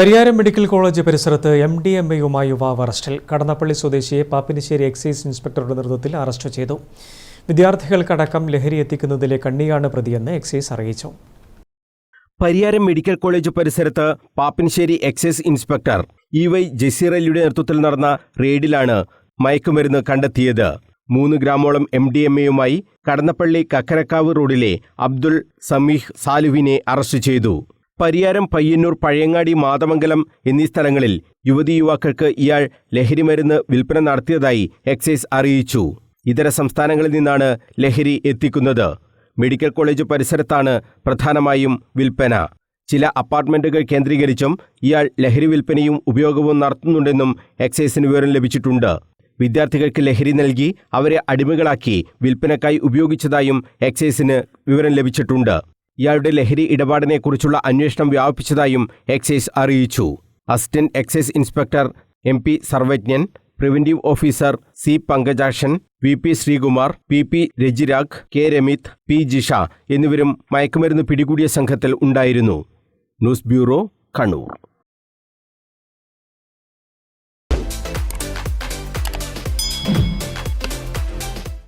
Pariyaram medical college പരിസരത്ത് M D M എയുമായി യുവാവ് അറസ്റ്റിൽ. കടന്നപ്പള്ളി സ്വദേശിയെ പാപ്പിനിശ്ശേരി എക്സൈസ് ഇൻസ്പെക്ടറുടെ നേതൃത്വത്തിൽ അറസ്റ്റ് ചെയ്തു. വിദ്യാർത്ഥികൾക്കടക്കം ലഹരി എത്തിക്കുന്നതിലെ കണ്ണിയാണ് പ്രതിയെന്ന് എക്സൈസ് അറിയിച്ചു. പരിയാരം മെഡിക്കൽ കോളേജ് പരിസരത്ത് Pappinissery excise inspector E Y ജസീറലിയുടെ നേതൃത്വത്തിൽ നടന്ന റെയ്ഡിലാണ് മയക്കുമരുന്ന് കണ്ടെത്തിയത്. മൂന്ന് ഗ്രാമോളം എം ഡി എം എയുമായി കടന്നപ്പള്ളി കക്കരക്കാവ് റോഡിലെ അബ്ദുൾ സമീഹ് സാലുവിനെ അറസ്റ്റ് ചെയ്തു. പരിയാരം പയ്യന്നൂർ പഴയങ്ങാടി മാതമംഗലം എന്നീ സ്ഥലങ്ങളിൽ യുവതി യുവാക്കൾക്ക് ഇയാൾ ലഹരിമരുന്ന് വിൽപ്പന നടത്തിയതായി എക്സൈസ് അറിയിച്ചു. ഇതര സംസ്ഥാനങ്ങളിൽ നിന്നാണ് ലഹരി എത്തിക്കുന്നത്. മെഡിക്കൽ കോളേജ് പരിസരത്താണ് പ്രധാനമായും വിൽപ്പന. ചില അപ്പാർട്ട്മെന്റുകൾ കേന്ദ്രീകരിച്ചും ഇയാൾ ലഹരി വിൽപ്പനയും ഉപയോഗവും നടത്തുന്നുണ്ടെന്നും എക്സൈസിന് വിവരം ലഭിച്ചിട്ടുണ്ട്. വിദ്യാർത്ഥികൾക്ക് ലഹരി നൽകി അവരെ അടിമകളാക്കി വിൽപ്പനക്കായി ഉപയോഗിച്ചതായും എക്സൈസിന് വിവരം ലഭിച്ചിട്ടുണ്ട്. ഇയാളുടെ ലഹരി ഇടപാടിനെക്കുറിച്ചുള്ള അന്വേഷണം വ്യാപിപ്പിച്ചതായും എക്സൈസ് അറിയിച്ചു. Assistant excise inspector M P Sarvajnan preventive officer C Pankajakshan V P Sreekumar P P Rajirag K Ramith P Jisha എന്നിവരും മയക്കുമരുന്ന് പിടികൂടിയ സംഘത്തിൽ ഉണ്ടായിരുന്നു. News bureau Kannur.